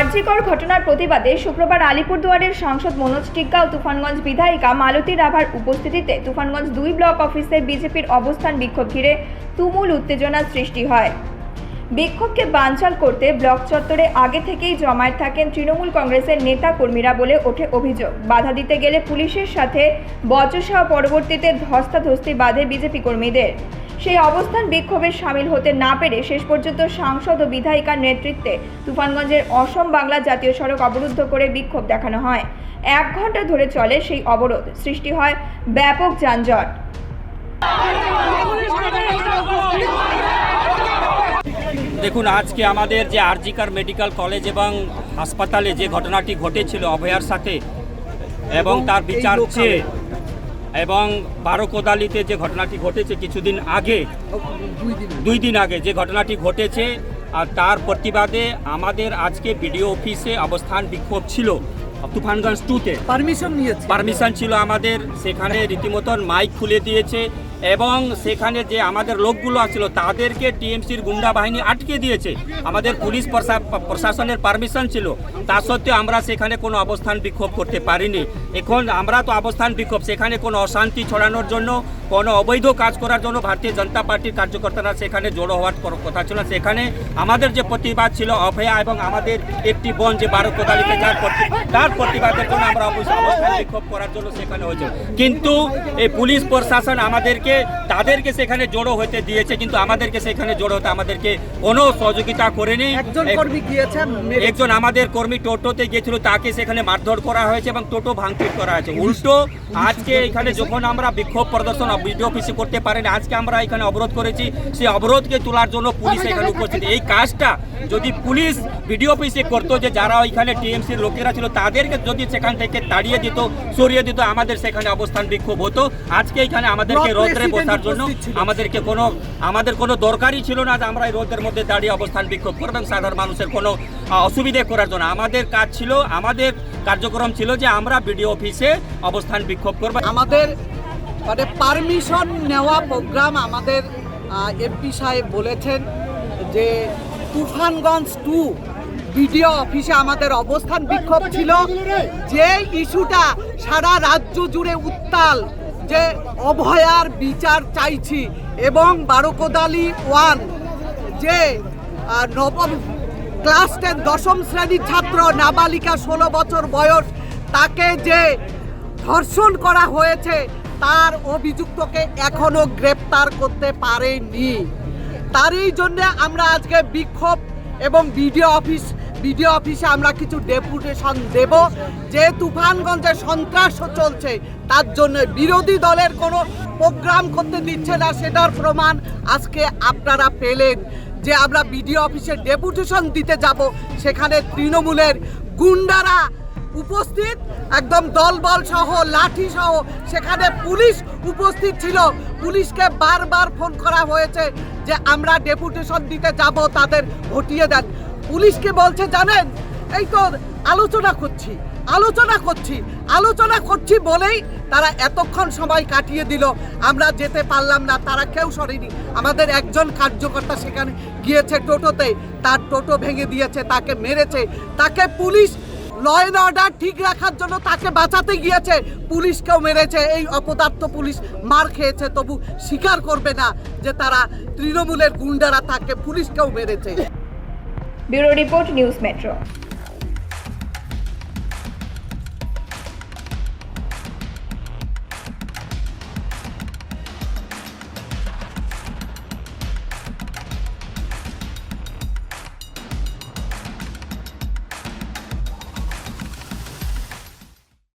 আরজিকর ঘটনার প্রতিবাদে শুক্রবার আলিপুরদুয়ারের সাংসদ মনোজ টিগ্গা ও তুফানগঞ্জ বিধায়িকা মালতী রাভার উপস্থিতিতে তুফানগঞ্জ দুই ব্লক অফিসে বিজেপির অবস্থান বিক্ষোভ ঘিরে তুমুল উত্তেজনার সৃষ্টি হয়। বিক্ষোভকে বানচাল করতে ব্লক চত্বরে আগে থেকেই জমায়েত থাকেন তৃণমূল কংগ্রেসের নেতা কর্মীরা বলে ওঠে অভিযোগ। বাধা দিতে গেলে পুলিশের সাথে বচসা পরবর্তীতে ধস্তাধস্তি বাঁধে বিজেপি কর্মীদের। সেই অবস্থান বিক্ষোভে সামিল হতে না পেরে শেষ পর্যন্ত সাংসদ ও বিধায়িকার নেতৃত্বে তুফানগঞ্জের অসম বাংলা জাতীয় সড়ক অবরুদ্ধ করে বিক্ষোভ দেখানো হয়। এক ঘণ্টা ধরে চলে সেই অবরোধ। সৃষ্টি হয় ব্যাপক যানজট। দেখুন আজকে আমাদের যে আরজিকার মেডিকেল কলেজ এবং হাসপাতালে যে ঘটনাটি ঘটেছিল অভয়ার সাথে এবং তার বিচার চেয়ে এবং বারো কোদালিতে যে ঘটনাটি ঘটেছে কিছুদিন আগে দুই দিন আগে যে ঘটনাটি ঘটেছে আর তার প্রতিবাদে আমাদের আজকে বিডিও অফিসে অবস্থান বিক্ষোভ ছিল তুফানগঞ্জ টুতে পারমিশন নিয়েছে। পারমিশন ছিল আমাদের সেখানে রীতিমতন মাইক খুলে দিয়েছে। এবং সেখানে যে আমাদের লোকগুলো আছিল তাদেরকে টিএমসির গুন্ডা বাহিনী আটকে দিয়েছে। আমাদের পুলিশ প্রশা- প্রশাসনের পারমিশন ছিল। তা সত্ত্বেও আমরা সেখানে কোনো অবস্থান বিক্ষোভ করতে পারিনি। এখন আমরা তো অবস্থান বিক্ষোভ, সেখানে কোনো অশান্তি ছড়ানোর জন্য কোনো অবৈধ কাজ করার জন্য ভারতীয় জনতা পার্টির কার্যকর্তারা সেখানে জড়ো হওয়ার কথা ছিল। সেখানে আমাদের যে প্রতিবাদ ছিল অভয়া এবং আমাদের একটি বোন যে বারো কোদালিতে যার তার প্রতিবাদের জন্য আমরা অবশ্যই অবস্থান বিক্ষোভ করার জন্য সেখানে হয়েছে। কিন্তু এই পুলিশ প্রশাসন আমাদেরকে তাদেরকে সেখানে জড়ো হতে দিয়েছে কিন্তু আমাদেরকে সেখানে জড়ো হতে আমাদেরকে কোনো সহযোগিতা করেনি। একজন কর্মী একজন আমাদের কর্মী টোটোতে গিয়েছিল তাকে সেখানে মারধর করা হয়েছে এবং টোটো ভাঙচুর করা হয়েছে। উল্টো আজকে এখানে যখন আমরা বিক্ষোভ প্রদর্শন বিডিও অফিসে করতে পারিনি। আজকে আমরা এখানে অবরোধ করেছি। সেই অবরোধকে তোলার জন্য পুলিশ এখানে উপস্থিত। এই কাজটা যদি পুলিশ বিডিও অফিসে করতো যে যারা ওইখানে টিএমসির লোকেরা ছিল তাদেরকে যদি সেখান থেকে তাড়িয়ে দিত সরিয়ে দিত আমাদের সেখানে অবস্থান বিক্ষোভ হতো। আজকে এখানে আমাদেরকে রোদ্রে বসার জন্য আমাদেরকে কোনো আমাদের কোনো দরকারই ছিল না যে আমরা এই রোদের মধ্যে দাঁড়িয়ে অবস্থান বিক্ষোভ করব এবং সাধারণ মানুষের কোনো অসুবিধে করার জন্য। আমাদের কাজ ছিল আমাদের কার্যক্রম ছিল যে আমরা বিডিও অফিসে অবস্থান বিক্ষোভ করব। আমাদের মানে পারমিশন নেওয়া প্রোগ্রাম আমাদের এমপি সাহেব বলেছেন যে তুফানগঞ্জ টু বিডিও অফিসে আমাদের অবস্থান বিক্ষোভ ছিল। যে ইস্যুটা সারা রাজ্য জুড়ে উত্তাল, যে অভয়ার বিচার চাইছি এবং বারোকোদালি ওয়ান, যে নবম ক্লাস টেন দশম শ্রেণির ছাত্র নাবালিকা ষোলো বছর বয়স, তাকে যে ধর্ষণ করা হয়েছে তার অভিযুক্তকে এখনও গ্রেপ্তার করতে পারেনি। তারই জন্য আমরা আজকে বিক্ষোভ এবং বিডিও অফিস, বিডিও অফিসে আমরা কিছু ডেপুটেশন দেব। যে তুফানগঞ্জে সন্ত্রাস চলছে, তার জন্য বিরোধী দলের কোনো প্রোগ্রাম করতে দিচ্ছে না, সেটার প্রমাণ আজকে আপনারা পেলেন। যে আমরা বিডিও অফিসে ডেপুটেশন দিতে যাব, সেখানে তৃণমূলের গুন্ডারা উপস্থিত, একদম দলবল সহ, লাঠি সহ, সেখানে পুলিশ উপস্থিত ছিল। পুলিশকে বারবার ফোন করা হয়েছে যে আমরা ডেপুটেশন দিতে যাব, তাদের হটিয়ে দেন। পুলিশকে বলছে, জানেন, এই তো আলোচনা করছি আলোচনা করছি আলোচনা করছি বলেই তারা এতক্ষণ সময় কাটিয়ে দিল। আমরা যেতে পারলাম না, তারা কেউ সরেনি। আমাদের একজন কার্যকর্তা সেখানে গিয়েছে টোটোতে, তার টোটো ভেঙে দিয়েছে, তাকে মেরেছে, তাকে পুলিশ ল অর্ডার ঠিক রাখার জন্য তাকে বাঁচাতে গিয়েছে। পুলিশকেও মেরেছে। এই অপদার্থ পুলিশ মার খেয়েছে। তবু স্বীকার করবে না যে তারা তৃণমূলের গুন্ডারা তাকে পুলিশকেও মেরেছে। Bureau report, news metro.